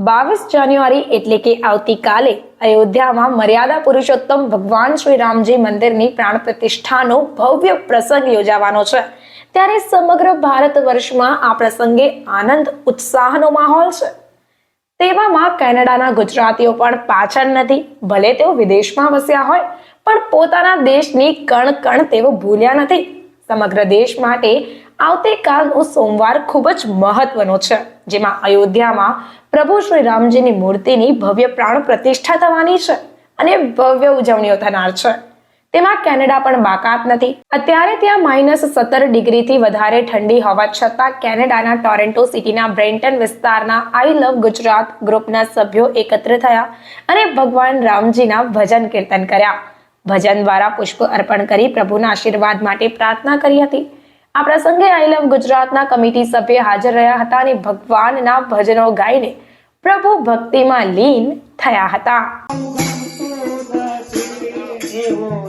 બાવીસ જાન્યુઆરી એટલે કે આવતીકાલે અયોધ્યામાં મર્યાદા પુરુષોત્તમ ભગવાન શ્રી રામજી મંદિરની પ્રાણ પ્રતિષ્ઠાનો ભવ્ય પ્રસંગ યોજાવાનો છે. ત્યારે સમગ્ર ભારત વર્ષમાં આ પ્રસંગે આનંદ, ઉત્સાહનો માહોલ છે. તેવામાં કેનેડાના ગુજરાતીઓ પણ પાછળ નથી. ભલે તેઓ વિદેશમાં વસ્યા હોય, પણ પોતાના દેશની કણ કણ તેઓ ભૂલ્યા નથી. સમગ્ર દેશ માટે આવતીકાલનો સોમવાર ખૂબ જ મહત્વનો છે, જેમાં અયોધ્યામાં પ્રભુ શ્રી રામજીની મૂર્તિની ભવ્ય પ્રાણ પ્રતિષ્ઠા થવાની છે અને ભવ્ય ઉજવણીઓ થનાર છે. તેમાં કેનેડા પણ બાકાત નથી. અત્યારે ત્યાં માઇનસ સત્તર ડિગ્રીથી વધારે ઠંડી હોવા છતાં કેનેડાના ટોરેન્ટો સિટીના બ્રેન્ટન વિસ્તારના આઈ લવ ગુજરાત ગ્રુપના સભ્યો એકત્ર થયા અને ભગવાન રામજીના ભજન કીર્તન કર્યા. ભજન દ્વારા પુષ્પ અર્પણ કરી પ્રભુના આશીર્વાદ માટે પ્રાર્થના કરી હતી. આ પ્રસંગે આઈ લવ ગુજરાતના કમિટી સભ્ય હાજર રહ્યા હતા અને ભગવાનના ભજનો ગાઈને પ્રભુ ભક્તિમાં લીન થયા હતા. એવો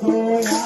Hallelujah.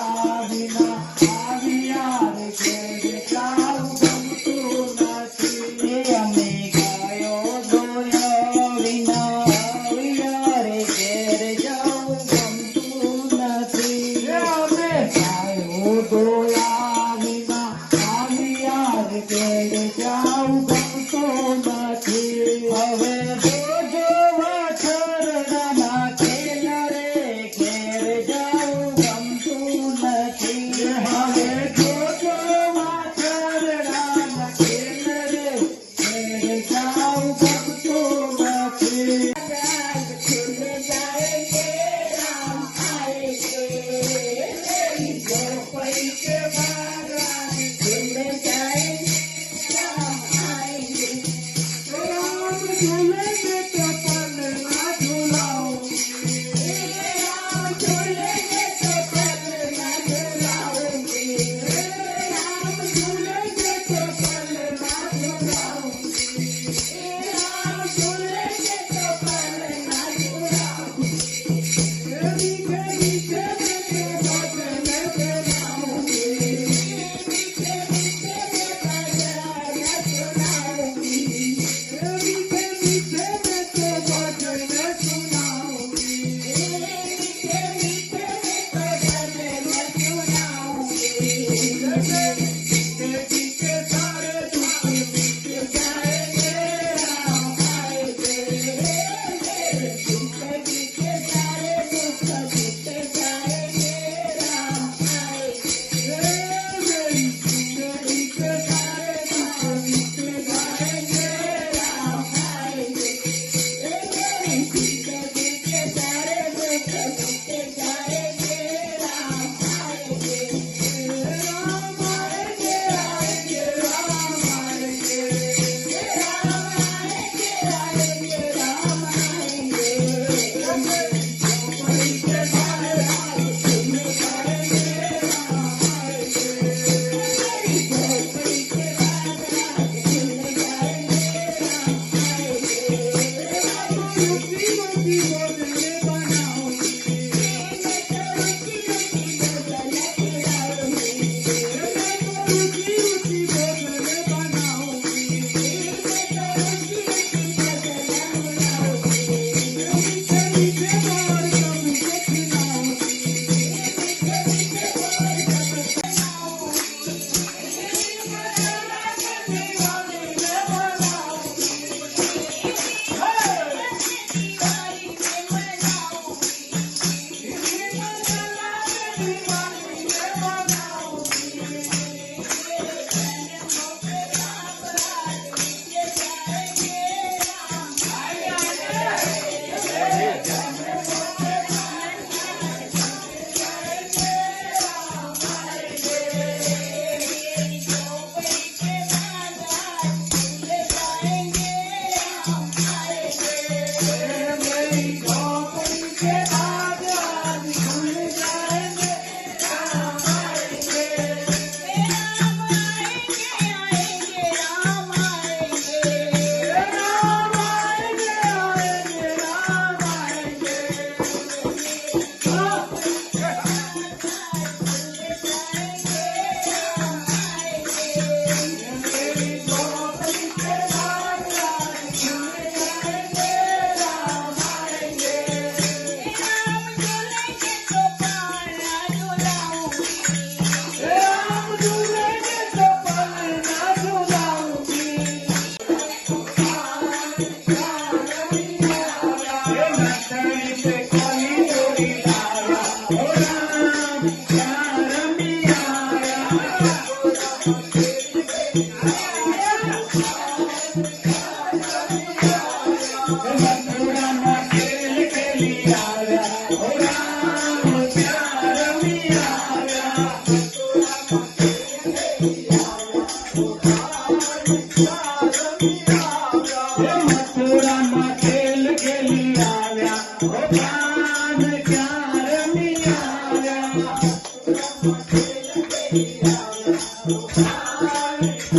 Thank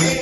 you.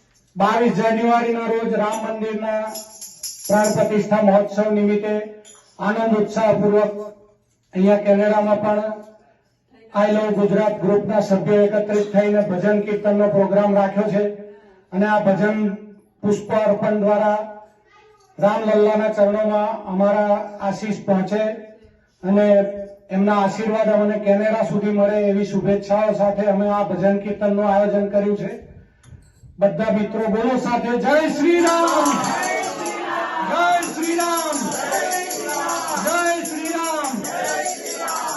બાવીસ જાન્યુઆરીના રોજ રામ મંદિરના પ્રાણ પ્રતિષ્ઠા મહોત્સવ નિમિત્તે આનંદ ઉત્સાહપૂર્વક અહીંયા કેનેડામાં પણ આઈ લવ ગુજરાત ગ્રુપના સભ્યો એકત્રિત થઈને ભજન કીર્તનનો પ્રોગ્રામ રાખ્યો છે. અને આ ભજન પુષ્પ અર્પણ દ્વારા રામલલ્લાના ચરણોમાં અમારા આશીષ પહોંચે અને એમના આશીર્વાદ અમને કેનેડા સુધી મળે એવી શુભેચ્છાઓ સાથે અમે આ ભજન કીર્તનનું આયોજન કર્યું છે. બધા મિત્રો બોલો સાથે જય શ્રી રામ.